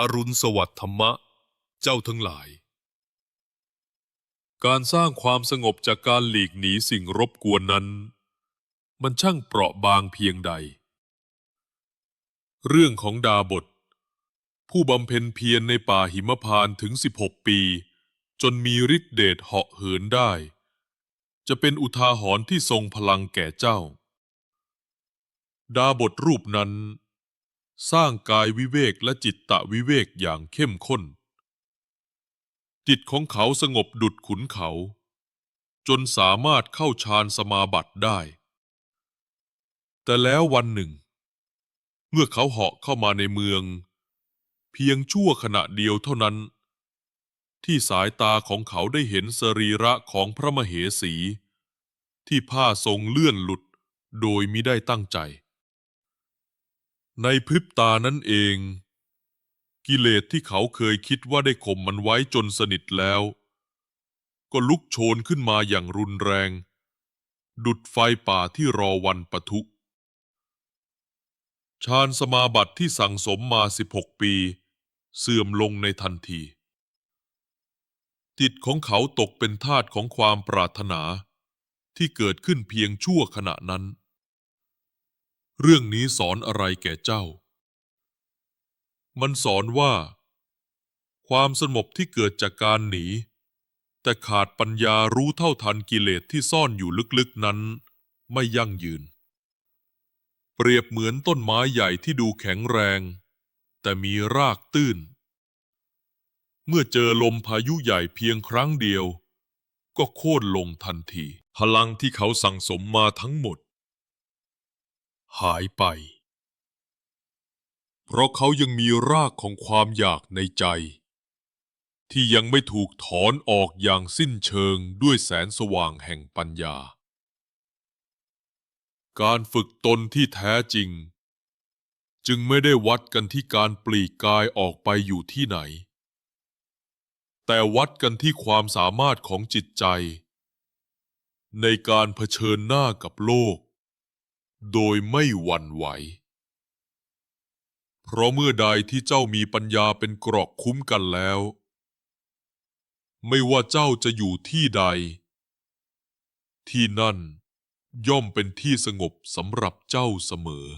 อรุณสวัสดิ์ธรรมะ เจ้าทั้งหลาย การสร้างความสงบจากการหลีกหนีสิ่งรบกวนนั้น มันช่างเปราะบางเพียงใด เรื่องของดาบท ผู้บำเพ็ญเพียรในป่าหิมพานถึง 16 ปี จนมีฤทธิเดชเหาะเหินได้ จะเป็นอุทาหรณ์ที่ทรงพลังแก่เจ้า ดาบทรูปนั้น สร้างกายวิเวกและจิตตะวิเวกอย่างเข้มข้น จิตของเขาสงบดุดขุนเขา จนสามารถเข้าฌานสมาบัติได้ แต่แล้ววันหนึ่ง เมื่อเขาเหาะเข้ามาในเมือง เพียงชั่วขณะเดียวเท่านั้น ที่สายตาของเขาได้เห็นสรีระของพระมเหสี ที่ผ้าทรงเลื่อนหลุดโดยมิได้ตั้งใจ ในพริบตานั้นเอง กิเลสที่เขาเคยคิดว่าได้ข่มมันไว้จนสนิทแล้ว ก็ลุกโชนขึ้นมาอย่างรุนแรง ดุดไฟป่าที่รอวันปะทุฌานสมาบัติที่สั่งสมมา16ปี เสื่อมลงในทันที จิตของเขาตกเป็นทาสของความปรารถนาที่เกิดขึ้นเพียงชั่วขณะนั้น เรื่องนี้สอนอะไรแก่เจ้า มันสอนว่า ความสงบที่เกิดจากการหนี แต่ขาดปัญญารู้เท่าทันกิเลสที่ซ่อนอยู่ลึกๆนั้น ไม่ยั่งยืน เปรียบเหมือนต้นไม้ใหญ่ที่ดูแข็งแรง แต่มีรากตื้น เมื่อเจอลมพายุใหญ่เพียงครั้งเดียว ก็โค่นลงทันที พลังที่เขาสั่งสมมาทั้งหมด หายไป เพราะเขายังมีรากของความอยากในใจ ที่ยังไม่ถูกถอนออกอย่างสิ้นเชิงด้วยแสนสว่างแห่งปัญญา การฝึกตนที่แท้จริง จึงไม่ได้วัดกันที่การปลีกกายออกไปอยู่ที่ไหน แต่วัดกันที่ความสามารถของจิตใจ ในการเผชิญหน้ากับโลก โดยไม่หวั่นไหว เพราะเมื่อใดที่เจ้ามีปัญญาเป็นกรอกคุ้มกันแล้ว ไม่ว่าเจ้าจะอยู่ที่ใด ที่นั่นย่อมเป็นที่สงบสำหรับเจ้าเสมอ